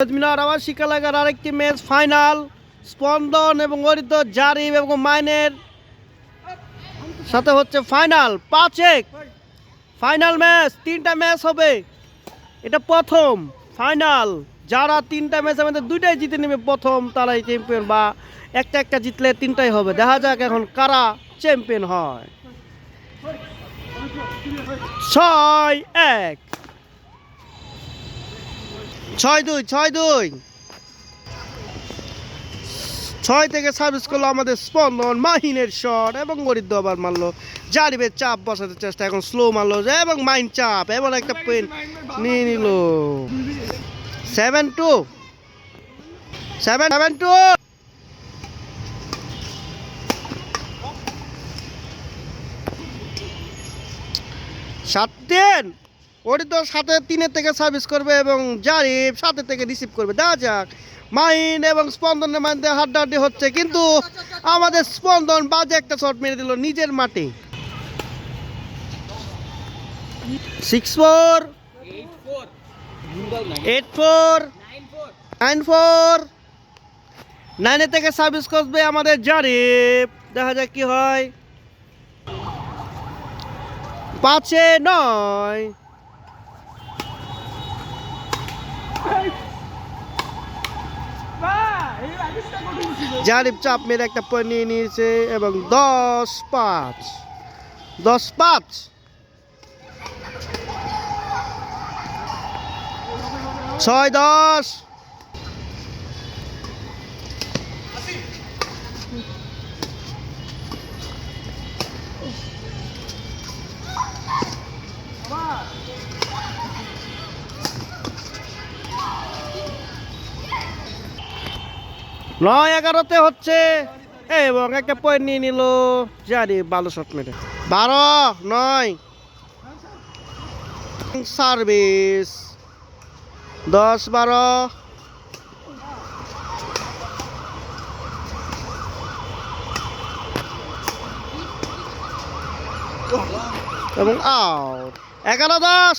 মিনার আবার শিকালাগার আরেকটি match final স্পন্দন এবং অরিত জারিব এবং মাইনের সাথে হচ্ছে ফাইনাল পাঁচ এক ফাইনাল ম্যাচ তিনটা ম্যাচ হবে। এটা প্রথম ফাইনাল যারা তিনটা ম্যাচ আমাদের দুইটাই জিতে নেবে, প্রথম তারাই চ্যাম্পিয়ন বা একটা একটা জিতলে তিনটাই হবে। দেখা যাক এখন কারা চ্যাম্পিয়ন হয়। ছয় এক। ছয় দুই ছয় দুই। ছয় থেকে সার্ভিস করল আমাদের স্পন্দন মাহিনের শট এবং গরিদ্দ আবার মারলো। জারিবের চাপ বসাতে চেষ্টা, এখন স্লো মারলো এবং মাইন চাপ এবার একটা পেন নিয়ে নিল। Seven two seven seven two সাত তিন। ওটি তো সাথে তিনের থেকে সার্ভিস করবে এবং জারিফ সাথে থেকে রিসিভ করবে। দেখা যাক। মাইন এবং স্পন্দনের মধ্যে হাড্ডাহাড্ডি হচ্ছে, কিন্তু আমাদের স্পন্দন বাজে একটা শট মেরে দিল নিজের মাঠে। Six four eight four nine four নাইনের থেকে সার্ভিস করবে আমাদের জারিফ। দেখা যাক কি হয়। পাঁচে নয়। জারিফ চাপ মেরে একটা পয়েন্ট নিয়ে নিয়েছে এবং দশ পাঁচ। দশ পাঁচ। ছয় দশ। নয় এগারোতে হচ্ছে। এবং একটা পয়েন্ট নিয়ে নিল। জানি, ভালো শট মেরে। বারো, নয়। সার্ভিস দশ, বারো। এবং আউট এগারো, দশ।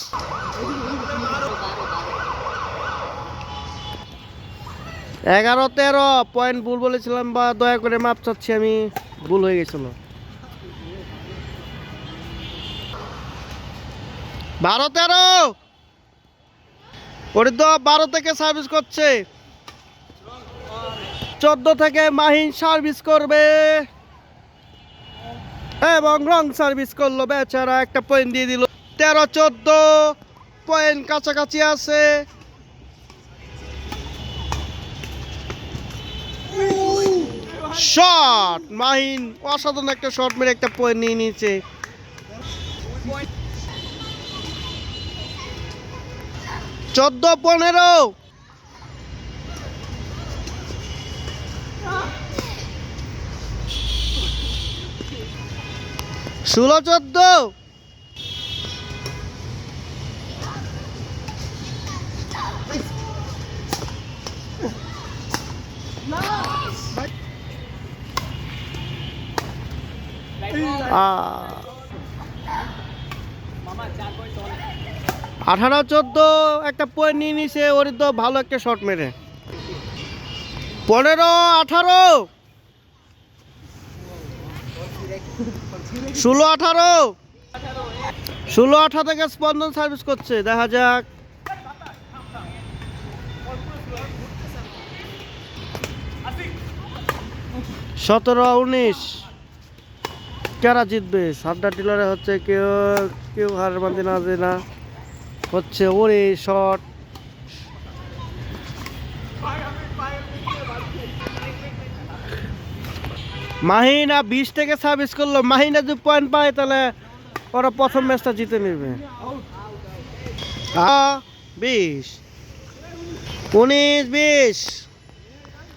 এগারো, তেরো পয়েন্ট ভুল বলেছিলাম বা দয়া করে মাপ চাচ্ছি, আমি ভুল হয়ে গেছিল। বারো, তেরো! ওরে তো বারো থেকে সার্ভিস করছে। চোদ্দ থেকে মাহিন সার্ভিস করবে। এবং রং সার্ভিস করল বেচারা, একটা পয়েন্ট দিয়ে দিল। তেরো, চোদ্দ পয়েন্ট কাছাকাছি আছে। শট! মাহিন অসাধারণ একটা শট মেরে একটা পয়েন্ট নিয়ে নিয়েছে। চোদ্দ পনেরো। ষোলো চোদ্দ। আঠারো চোদ্দ একটা পয়েন্ট নিয়ে নিছে ওর তো ভালো একটা শট মেরে। পনেরো, আঠারো। ষোলো আঠারো। ষোলো, আঠারো থেকে স্পন্দন সার্ভিস করছে, দেখা যাক। সতেরো, উনিশ। কারা জিতবে? সাতটা টিলারে হচ্ছে কেউ কেউ হার মানতে না যে না। হচ্ছে ওরে শট। মাহিনা বিশ থেকে সার্ভিস করল। মাহিনা যদি পয়েন্ট পায় তাহলে ওরা প্রথম ম্যাচটা জিতে নেবে। বিশ। উনিশ, বিশ।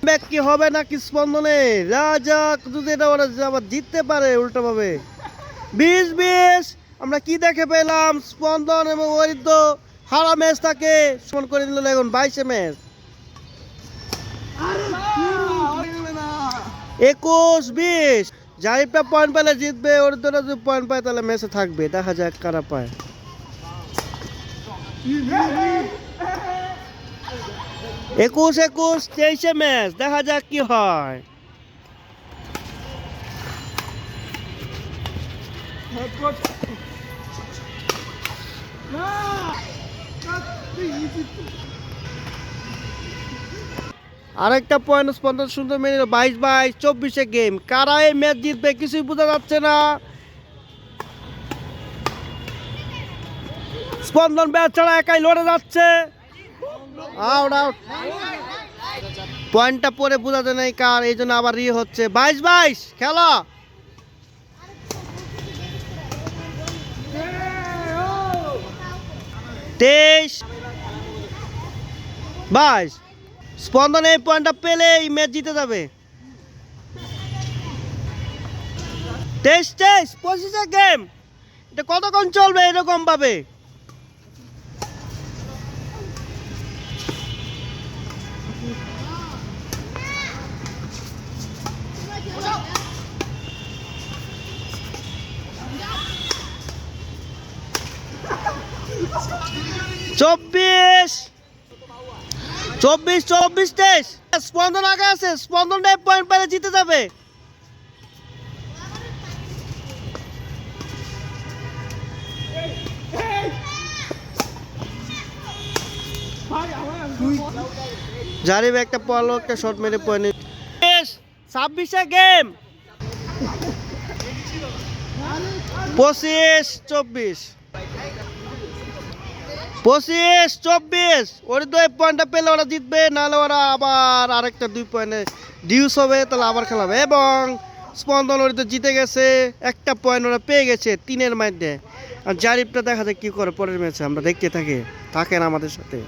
ব্যাক কি হবে নাকি স্পন্দনে? রাজা যদি এটা ওরা আবার জিততে পারে উল্টোভাবে। বিশ বিশ, আমরা কি দেখে পেলাম? স্পন্দন এবং ঐরিদ্য হারা ম্যাচটাকে সমান করে দিল এখন বাইশে ম্যাচ একুশ, বিশ জারিপটা পয়েন্ট পেলে জিতবে ঐরিদ্যটা যদি পয়েন্ট পায় তাহলে ম্যাচে থাকবে। দেখা যাক কারা পায়। একুশ একুশ, তেইশে ম্যাচ, দেখা যাক কি হয়। আরেকটা পয়েন্ট স্পন্দন সুন্দর মেনে নিল বাইশ বাইশ, চব্বিশে গেম কারা এই ম্যাচ জিতবে কিছুই বোঝা যাচ্ছে না। স্পন্দন ব্যাট ছাড়া একাই লড়ে যাচ্ছে। আউট আউট পয়েন্টটা পরে বোঝা যায় নাই কার, এই জন্য আবার ইয়ে হচ্ছে। বাইশ বাইশ, খেলা। তেইশ, বাইশ। স্পন্দন এই পয়েন্টটা পেলে এই ম্যাচ জিতে যাবে। তেইশ তেইশ পঁচিশে গেম এটা কতক্ষণ চলবে এরকম চব্বিশ। চব্বিশ চব্বিশ, তেইশ। স্পন্দন আগে আছে স্পন্দন পয়েন্ট পেলে জিতে যাবে। জারিব একটা পলো একটা শট মেরে পয়েন্ট ছাব্বিশে গেম পঁচিশ, চব্বিশ। পঁচিশ, চব্বিশ। ওর দুই পয়েন্টটা পেলে ওরা জিতবে, নাহলে ওরা আবার আরেকটা দুই পয়েন্টে ডিউস হবে, তাহলে আবার খেলাবে। এবং স্পন্দন ওর তো জিতে গেছে, একটা পয়েন্ট ওরা পেয়ে গেছে তিনের মধ্যে আর জারিফটা দেখা যায় কী করে পরের ম্যাচে, আমরা দেখতে থাকি, থাকেন আমাদের সাথে।